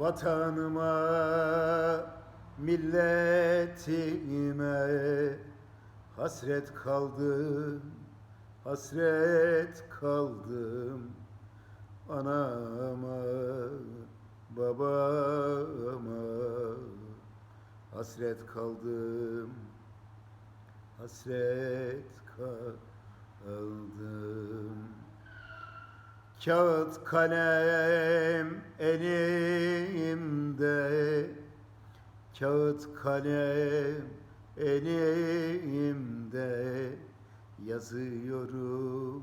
Vatanıma, milletime hasret kaldım, hasret kaldım. Anama, babama hasret kaldım, hasret kaldım. Kağıt kalem elimde. Kağıt kalem elimde. Yazıyorum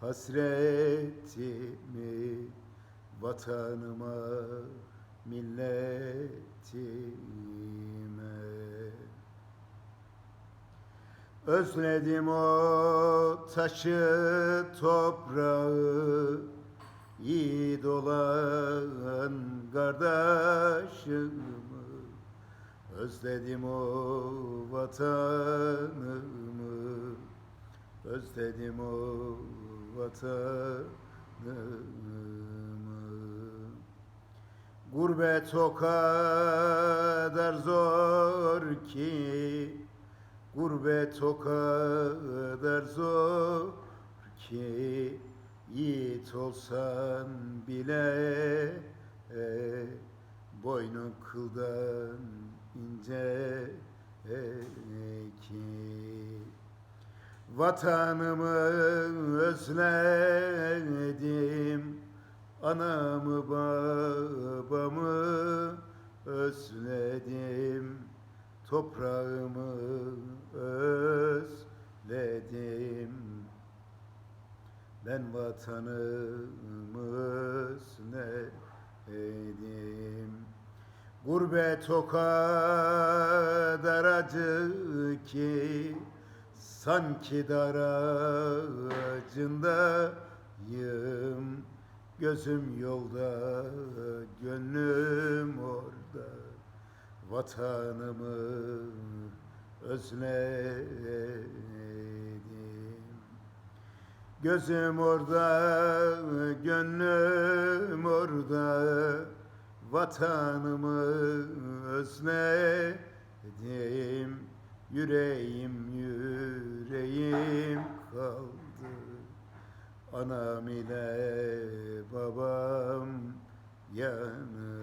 hasretimi Vatanıma, milletime Özledim o taşı toprağı. Yiğit olan kardeşimi. Özledim o vatanımı. Özledim o vatanımı. Gurbet o kadar zor ki Gurbet o kadar zor ki Yiğit olsan bile e, Boynun kıldan ince e, ki Vatanımı özledim Anamı babamı özledim Toprağımı Ben vatanımı özledim Gurbet o kadar acı ki Sanki dar ağacındayım. Gözüm yolda, gönlüm orada. Vatanımı özledim Gözüm orada, gönlüm orada. Vatanımı özledim Yüreğim yüreğim kaldı. Anam ile babam yanında